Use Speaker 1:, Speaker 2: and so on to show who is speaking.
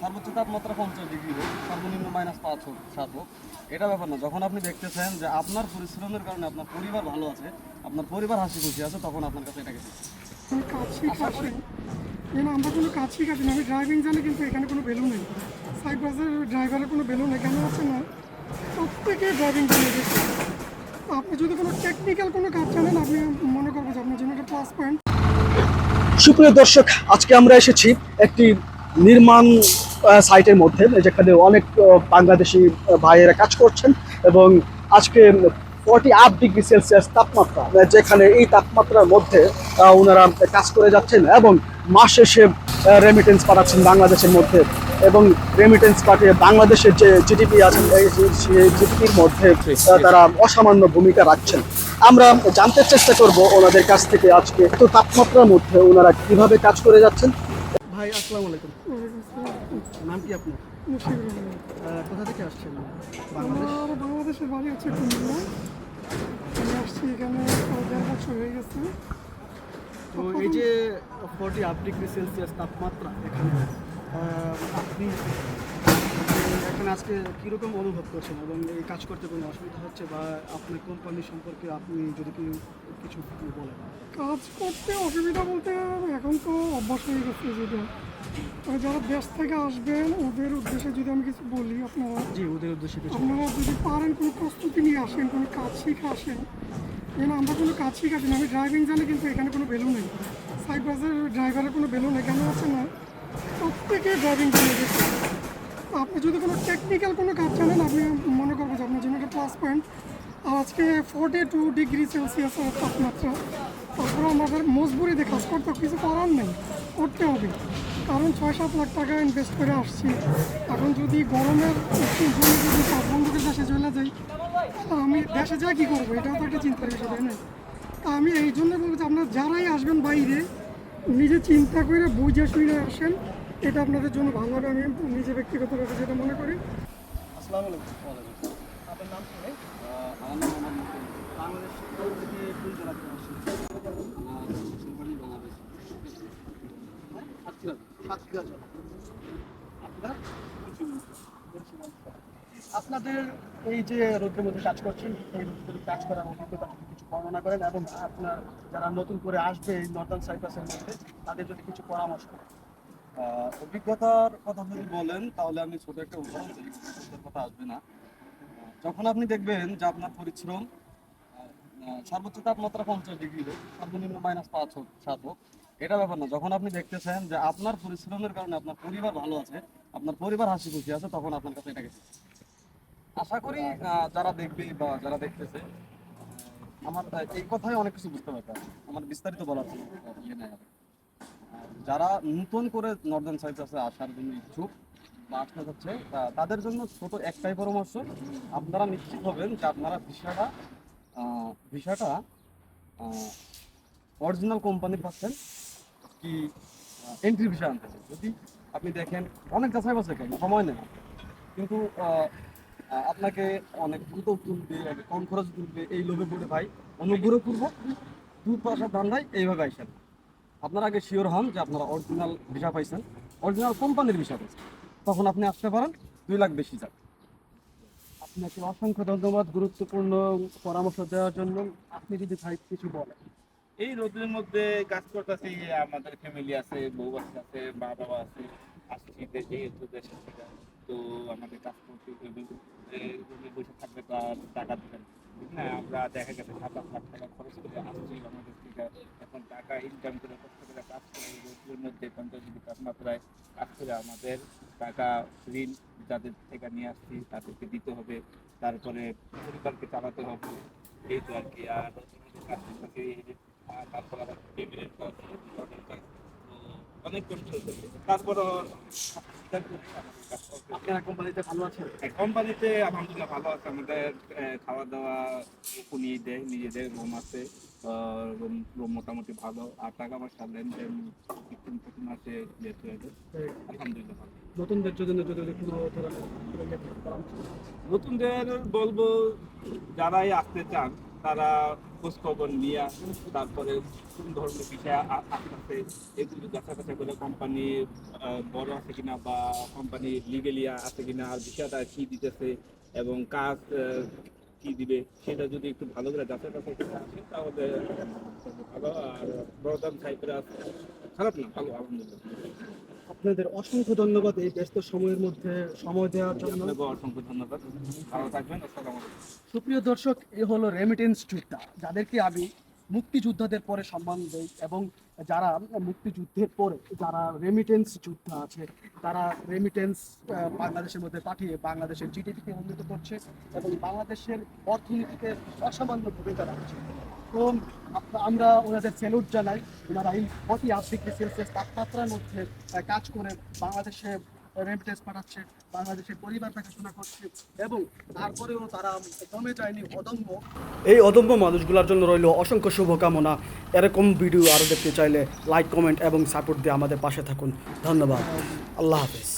Speaker 1: সর্বোচ্চ তাপমাত্রা পঞ্চাশ ডিগ্রি হোক সর্বনিম্ন মাইনাস পাঁচ হোক সাত হোক এটা ব্যাপার না। যখন আপনি দেখতেছেন যে আপনার পরিশ্রমের কারণে আপনার পরিবার ভালো আছে আপনার পরিবার হাসি খুশি আছে তখন আপনার কাছে এটাকে
Speaker 2: কাজ শিখাচ্ছি যেন আমরা কোনো কাজ শিখাচ্ছি না। আমি ড্রাইভিং জানি কিন্তু এখানে কোনো ভ্যালু নেই। সাইপ্রাসের ড্রাইভারের কোনো ভ্যালু নেই কেন হচ্ছে না? প্রত্যেকে ড্রাইভিং জানে আপনি যদি কোনো টেকনিক্যাল কোনো কাজ জানেন আপনি মনে করব যে আপনার জন্য একটা প্লাস পয়েন্ট
Speaker 3: সুপ্রিয় দর্শক আজকে আমরা এসেছি একটি নির্মাণ সাইটের মধ্যে যেখানে অনেক বাংলাদেশি ভাইয়েরা কাজ করছেন এবং আজকে ফর্টি আপ ডিগ্রি সেলসিয়াস তাপমাত্রা যেখানে এই তাপমাত্রার মধ্যে ওনারা কাজ করে যাচ্ছেন এবং মাস শেষে রেমিটেন্স পাঠাচ্ছেন বাংলাদেশের মধ্যে এবং রেমিটেন্স পাঠিয়ে বাংলাদেশের যে জিডিপি আছে এই জিডিপির মধ্যে তারা অসামান্য ভূমিকা রাখছেন। আমরা জানতে চেষ্টা করব ওনাদের কাছ থেকে আজকে তো তাপমাত্রার মধ্যে ওনারা কীভাবে কাজ করে যাচ্ছেন। ভাই আসসালামু আলাইকুম। নাম কি আপনার? কোথা থেকে আসছেন? বাংলাদেশ?
Speaker 2: বাংলাদেশের বাড়ি হচ্ছে কুমিল্লা। আমি আসছি এখানে দেড় বছর হয়ে গেছে।
Speaker 3: তো এই যে ফর্টি আপ ডিগ্রি সেলসিয়াস তাপমাত্রা এখানে আপনি এখানে আজকে কীরকম অনুভব করছেন এবং এই কাজ করতে কোনো অসুবিধা হচ্ছে বা আপনার কোম্পানি সম্পর্কে আপনি যদি কি কিছু বলেন?
Speaker 2: কাজ করতে অসুবিধা বলতে এখন তো অভ্যাস হয়ে গেছে যেটা যারা দেশ থেকে আসবেন ওদের উদ্দেশ্যে যদি আমি কিছু বলি আপনারা।
Speaker 3: জি ওদের উদ্দেশ্যে কিছু
Speaker 2: আপনারা যদি পারেন কোনো প্রস্তুতি নিয়ে আসেন কোনো কাজ শিখে আসেন। যেন আমরা কোনো কাজ শিখাচ্ছি না আমি ড্রাইভিং জানি কিন্তু এখানে কোনো ভ্যালু নেই। সাইপ্রাসের ড্রাইভারের কোনো ভ্যালু নেই কেন হচ্ছে না। প্রত্যেকে ড্রাইভিং জানে। আপনি যদি কোনো টেকনিক্যাল কোনো কাজ জানেন আপনি মনে করব যে আপনার জন্য একটা প্লাস পয়েন্ট আর আজকে ফোর্টি টু ডিগ্রি সেলসিয়াস তাপমাত্রা। তারপরে আমাদের মজবুরিতে কাজ করতে কিছু করার নেই করতে হবে। কারণ ছয় সাত লাখ টাকা ইনভেস্ট করে আসছি। এখন যদি গরমের জন্য যদি সব বন্ধুদের দেশে চলে যাই তাহলে আমি দেশে যাই কী করব? এটাও তো একটা চিন্তার বিষয় তাই না? তা আমি এই জন্য বলব যে আপনারা যারাই আসবেন বাইরে নিজে চিন্তা করে বুঝে শুনে আসেন। এটা আপনাদের জন্য ভালো হবে আমি নিজে ব্যক্তিগতভাবে যেটা মনে করি।
Speaker 3: আসসালামু আলাইকুম। আপনার নাম কি
Speaker 1: আমার নাম
Speaker 3: বাংলাদেশ থেকে কোন জেলা থেকে আসছেন
Speaker 1: আহ, ফুলবাড়ি, বাংলাদেশ।
Speaker 3: আপনাদের এই যে রোদ্রের মধ্যে কাজ করছেন এই রোদ্রের কাজ করার অভিজ্ঞতা কিছু বর্ণনা করেন এবং আপনার যারা নতুন করে আসবে এই নর্দার্ন সাইপ্রাসের মধ্যে তাদের যদি কিছু পরামর্শ।
Speaker 1: আহ, অভিজ্ঞতার কথা যদি বলেন তাহলে আমি ছোট একটা উদাহরণ দিই কথা আসবে না যখন আপনি দেখবেন যে আপনার পরিশ্রম সর্বোচ্চ তাপমাত্রা পঞ্চাশ ডিগ্রি হোক সর্বনিম্ন মাইনাস পাঁচ হোক সাত হোক এটা ব্যাপার না, যখন আপনি দেখতেছেন যে আপনার পরিশ্রমের কারণে আপনার পরিবার ভালো আছে, আপনার পরিবার হাসি খুশি আছে, তখন আপনার কাছে এটাকে আশা করি যারা দেখবে বা যারা দেখতেছে আমার এই কথাই অনেক কিছু বুঝতে পারবে। আমার বিস্তারিত বলার ইয়ে নাই যারা নতুন করে নর্দার্ন সাইড আছে, আসার জন্য ইচ্ছুক, বা আসতে যাচ্ছে তাদের জন্য ছোট একটাই পরামর্শ, আপনারা নিশ্চিত হবেন যে আপনারা ভিসাটা ভিসাটা অরিজিনাল কোম্পানির পাচ্ছেন। কি এন্ট্রি ভিসা আনতে হবে। যদি আপনি দেখেন, অনেক যাচাই বাছাই কেন সময় নেন। কিন্তু আপনাকে অনেক দ্রুত তুলবে কম খরচ তুলবে এই লোভে পড়ে ভাই অনুগ্রহ করব, দুধ পয়সার ধান্দায় এইভাবে আইসেন আপনারা আগে শিওর হন যে আপনারা অরিজিনাল ভিসা পাইছেন। অরিজিনাল কোম্পানির ভিসা পাইছেন। তখন আপনি আসতে পারেন, দুই লাখ বেশি যাক
Speaker 3: আপনাকে অসংখ্য ধন্যবাদ, গুরুত্বপূর্ণ পরামর্শ দেওয়ার জন্য। আপনি যদি ভাই কিছু বলেন।
Speaker 4: এই রোদের মধ্যে কাজ করতেছি, আমাদের ফ্যামিলি আছে, বউ বাচ্চা আছে মা বাবা আছে, আসছি দেশে, তো দেশে তো আমাদের কাজ করতে বসে থাকবে তো আর টাকা দেবেন হ্যাঁ আমরা দেখা গেছে সাত আট লাখ টাকা খরচ করে আসছি বাংলাদেশ থেকে। এখন টাকা ইনকাম করে কষ্ট করে কাজ করে রোদের মধ্যে পঞ্চাশ ডিগ্রি তাপমাত্রায় কাজ করে আমাদের টাকা ঋণ যাদের থেকে নিয়ে আসছি, তাদেরকে দিতে হবে। তারপরে পরিবারকে চালাতে হবে। এই তো আর কি। আর কাজ করতেছি। তারপর আবার টেবিলের কাজ ঘরের কাজ অনেক কষ্ট হচ্ছে তারপরও
Speaker 3: আপনারা কোম্পানিতে ভালো আছেন?
Speaker 4: কোম্পানিতে আলহামদুলিল্লাহ ভালো আছে। আমাদের খাওয়া দাওয়া উনিয়ে দেয় নিজেদের রুম আছে। রুম রুম মোটামুটি ভালো। আর টাকা পয়সা লেনদেন মাসে আলহামদুলিল্লাহ ভালো।
Speaker 3: নতুনদের জন্য যদি কোনো
Speaker 4: নতুনদের বলব যারাই আসতে চান তারা খোঁজখবর নিয়ে তারপরে কোন ধরনের বিষয় আ- আসতেছে এগুলো যাচাই করে কোম্পানি বড় আছে কিনা বা কোম্পানি লিগেলিয়া আছে কিনা, আর বিষয়টা কি দিতেছে এবং কাজ কি দিবে, সেটা যদি একটু ভালো করে যাচাই বাছাই তাহলে ভালো। আর বড়দাম সাইপ্রাস খারাপ না, ভালো, আলহামদুলিল্লাহ।
Speaker 3: আপনাদের অসংখ্য ধন্যবাদ এই ব্যস্ত সময়ের মধ্যে সময় দেওয়ার জন্য।
Speaker 4: অসংখ্য ধন্যবাদ। ভালো থাকবেন
Speaker 3: সুপ্রিয় দর্শক এ হলো রেমিটেন্স যোদ্ধা যাদেরকে আমি মুক্তিযোদ্ধাদের পরে সম্মান দেই এবং যারা মুক্তিযুদ্ধের পরে যারা রেমিটেন্স যুদ্ধ আছে, তারা রেমিটেন্স বাংলাদেশের মধ্যে পাঠিয়ে বাংলাদেশের জিডিপিকে উন্নত করছে এবং বাংলাদেশের অর্থনীতিতে অসামান্য ভূমিকা রাখছে। তো আমরা ওনাদের সেলুট জানাই। ওনারা এই অতি আট ডিগ্রি সেলসিয়াস তাপমাত্রার মধ্যে কাজ করে বাংলাদেশে রেমিটেন্স পাঠাচ্ছে বাংলাদেশে পরিবার দেখাশোনা করছে এবং তারপরেও তারা দমে যায়নি, অদম্য। এই অদম্য মানুষগুলোর জন্য রইল অসংখ্য শুভকামনা। এরকম ভিডিও আরও দেখতে চাইলে লাইক, কমেন্ট এবং সাপোর্ট দিয়ে আমাদের পাশে থাকুন। ধন্যবাদ। আল্লাহ হাফেজ।